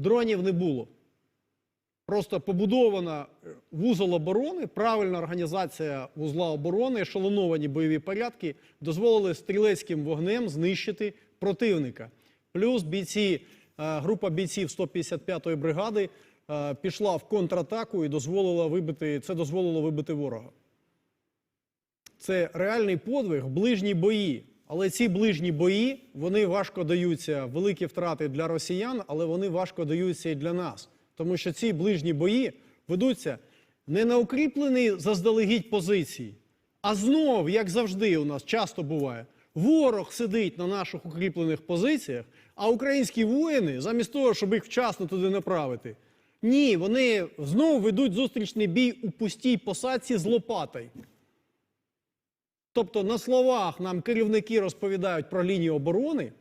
дронів не було. Просто побудована е, вузол оборони, правильна організація вузла оборони, ешелоновані бойові порядки дозволили стрілецьким вогнем знищити противника. Плюс бійці, е, група бійців 155-ї бригади е, пішла в контратаку і дозволила вибити, це дозволило вибити ворога. Це реальний подвиг, ближні бої. Але ці ближні бої вони важко даються, великі втрати для росіян, але вони важко даються і для нас. Тому що ці ближні бої ведуться не на укріплені заздалегідь позиції, а знов, як завжди, у нас часто буває, ворог сидить на наших укріплених позиціях, а українські воїни, замість того, щоб їх вчасно туди направити, ні, вони знову ведуть зустрічний бій у пустій посадці з лопатою. Тобто на словах нам керівники розповідають про лінію оборони,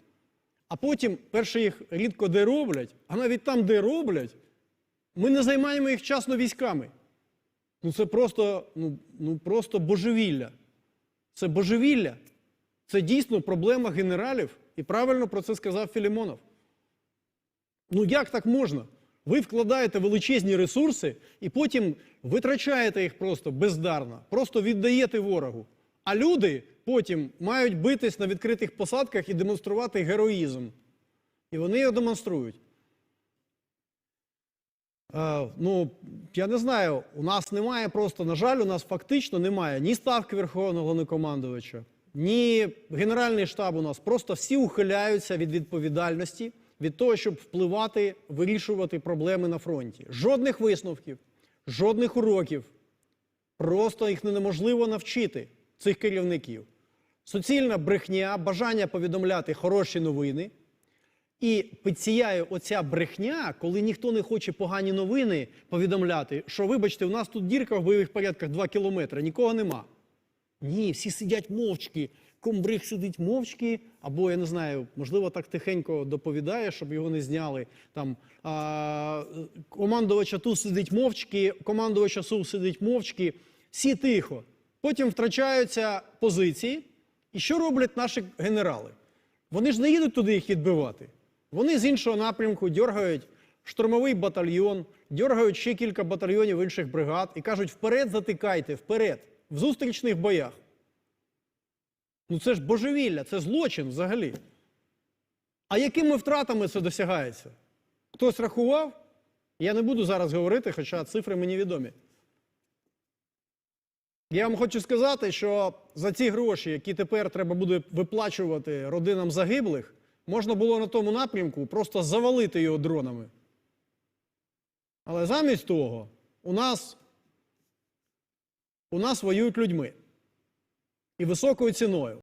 а потім, перше, їх рідко де роблять, а навіть там, де роблять, ми не займаємо їх вчасно військами. Ну це просто, ну, ну, просто божевілля. Це божевілля. Це дійсно проблема генералів, і правильно про це сказав Філімонов. Ну як так можна? Ви вкладаєте величезні ресурси і потім витрачаєте їх просто бездарно, просто віддаєте ворогу. А люди потім мають битись на відкритих посадках і демонструвати героїзм. І вони його демонструють. Е, ну, я не знаю, у нас немає просто, на жаль, у нас фактично немає ні ставки Верховного Головнокомандувача, ні Генеральний штаб у нас. Просто всі ухиляються від відповідальності, від того, щоб впливати, вирішувати проблеми на фронті. Жодних висновків, жодних уроків. Просто їх неможливо навчити, цих керівників. Суцільна брехня, бажання повідомляти хороші новини. І підсіяє оця брехня, коли ніхто не хоче погані новини повідомляти, що, вибачте, у нас тут дірка в бойових порядках 2 кілометри, нікого нема. Ні, всі сидять мовчки. Комбриг сидить мовчки, або я не знаю, можливо, так тихенько доповідає, щоб його не зняли. Там а, командувач АТУ сидить мовчки, командувач АСУ сидить мовчки. Всі тихо. Потім втрачаються позиції. І що роблять наші генерали? Вони ж не їдуть туди їх відбивати. Вони з іншого напрямку дергають штурмовий батальйон, дергають ще кілька батальйонів інших бригад і кажуть: вперед затикайте, вперед, в зустрічних боях. Ну це ж божевілля, це злочин взагалі. А якими втратами це досягається? Хтось рахував? Я не буду зараз говорити, хоча цифри мені відомі. Я вам хочу сказати, що за ці гроші, які тепер треба буде виплачувати родинам загиблих, можна було на тому напрямку просто завалити його дронами. Але замість того у нас, у нас воюють людьми і високою ціною.